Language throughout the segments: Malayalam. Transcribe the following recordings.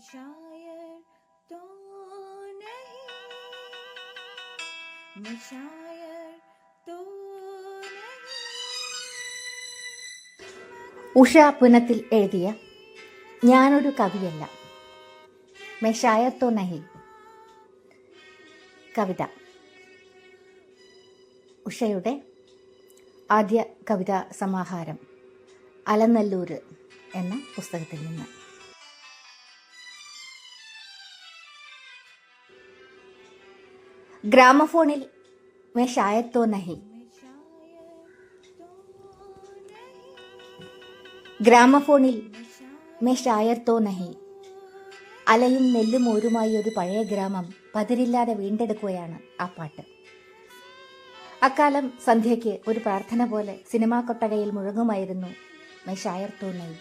शायर तो नहीं मैं शायर तो नहीं ഉഷ പുനത്തിൽ എഴുതിയ ഞാനൊരു കവിയല്ല മെഷായത്തോ നഹി കവിത ഉഷയുടെ ആദ്യ കവിതാ സമാഹാരം അലനല്ലൂര് എന്ന പുസ്തകത്തിൽ നിന്ന് ഗ്രാമഫോണിൽ മെഷായത്തോ നഹി. ഗ്രാമഫോണിൽ മേ ഷായർ തോ നഹി. അലയും നെല്ലും ഓരുമായി ഒരു പഴയ ഗ്രാമം പതിരില്ലാതെ വീണ്ടെടുക്കുകയാണ് ആ പാട്ട്. അക്കാലം സന്ധ്യയ്ക്ക് ഒരു പ്രാർത്ഥന പോലെ സിനിമാ കൊട്ടകയിൽ മുഴങ്ങുമായിരുന്നു മേ ഷായർ തോ നഹി.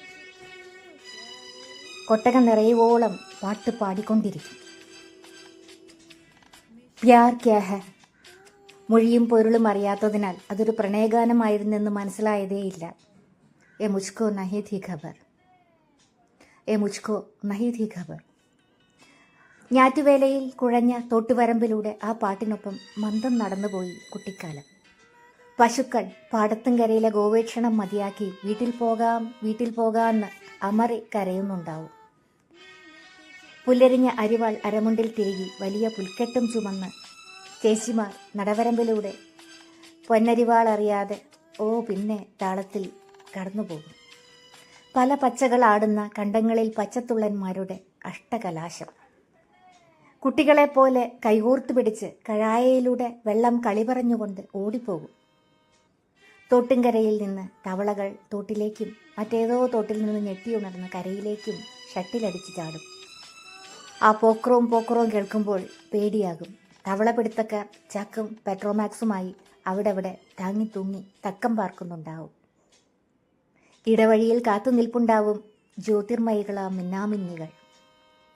കൊട്ടക നിറയുവോളം പാട്ട് പാടിക്കൊണ്ടിരിക്കും. പ്യാർ ക്യാ ഹെ? മൊഴിയും പൊരുളും അറിയാത്തതിനാൽ അതൊരു പ്രണയഗാനമായിരുന്നെന്ന് മനസ്സിലായതേയില്ല എ മുജ്കോ നഹി ധി ഖബർ. എ മുജ്കോ നഹി ധി ഖബർ. ഞാറ്റുവേലയിൽ കുഴഞ്ഞ തോട്ടുവരമ്പിലൂടെ ആ പാട്ടിനൊപ്പം മന്ദം നടന്നുപോയി കുട്ടിക്കാലം. പശുക്കൾ പാടത്തുംകരയിലെ ഗോവേക്ഷണം മതിയാക്കി വീട്ടിൽ പോകാം വീട്ടിൽ പോകാമെന്ന് അമറി കരയുന്നുണ്ടാവും. പുല്ലരിഞ്ഞ അരിവാൾ അരമുണ്ടിൽ തിരികി വലിയ പുൽക്കെട്ടും ചുമന്ന് ചേച്ചിമാർ നടവരമ്പിലൂടെ പൊന്നരിവാൾ അറിയാതെ ഓ പിന്നെ താളത്തിൽ കടന്നുപോകും പല പച്ചകൾ ആടുന്ന കണ്ടങ്ങളിൽ പച്ചത്തുള്ളന്മാരുടെ അഷ്ടകലാശം. കുട്ടികളെപ്പോലെ കൈകോർത്ത് പിടിച്ച് കഴായയിലൂടെ വെള്ളം കളിപറഞ്ഞുകൊണ്ട് ഓടിപ്പോകും. തോട്ടിൻകരയിൽ നിന്ന് തവളകൾ തോട്ടിലേക്കും മറ്റേതോ തോട്ടിൽ നിന്ന് ഞെട്ടിയുണർന്ന് കരയിലേക്കും ഷട്ടിലടിച്ച് ചാടും. ആ പോക്രവും പോക്രവും കേൾക്കുമ്പോൾ പേടിയാകും. തവളപിടുത്തക്കാർ ചക്കും പെട്രോമാക്സുമായി അവിടെ അവിടെ താങ്ങി തൂങ്ങി തക്കം പാർക്കുന്നുണ്ടാവും. ഇടവഴിയിൽ കാത്തുനിൽപ്പുണ്ടാവും ജ്യോതിർമയികള മിന്നാമിന്നികൾ.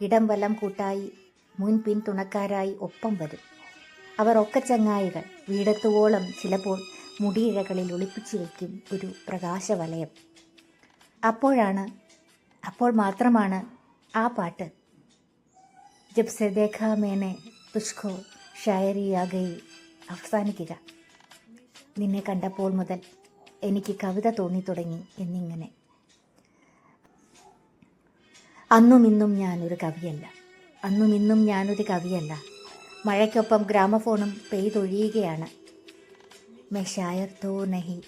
ഇടം വലം കൂട്ടായി മുൻ തുണക്കാരായി ഒപ്പം വരും. അവർ ഒക്കെ ചങ്ങായികൾ. വീടത്തുവോളം ചിലപ്പോൾ മുടിയിഴകളിൽ ഒളിപ്പിച്ചു വയ്ക്കും ഒരു പ്രകാശവലയം. അപ്പോഴാണ് അപ്പോൾ മാത്രമാണ് ആ പാട്ട് ജബ് സെ ദേഖാ മേനെ തുഷ്കോ ഷായരിയാകയിൽ അവസാനിക്കുക നിന്നെ കണ്ടപ്പോൾ മുതൽ എനിക്ക് കവിത തോന്നി തുടങ്ങി എന്നിങ്ങനെ. അന്നും ഇന്നും ഞാനൊരു കവിയല്ല. അന്നും ഇന്നും ഞാനൊരു കവിയല്ല. മഴയ്ക്കൊപ്പം ഗ്രാമഫോണും പെയ്തൊഴിയുകയാണ് മേ ഷായർ തോ നഹി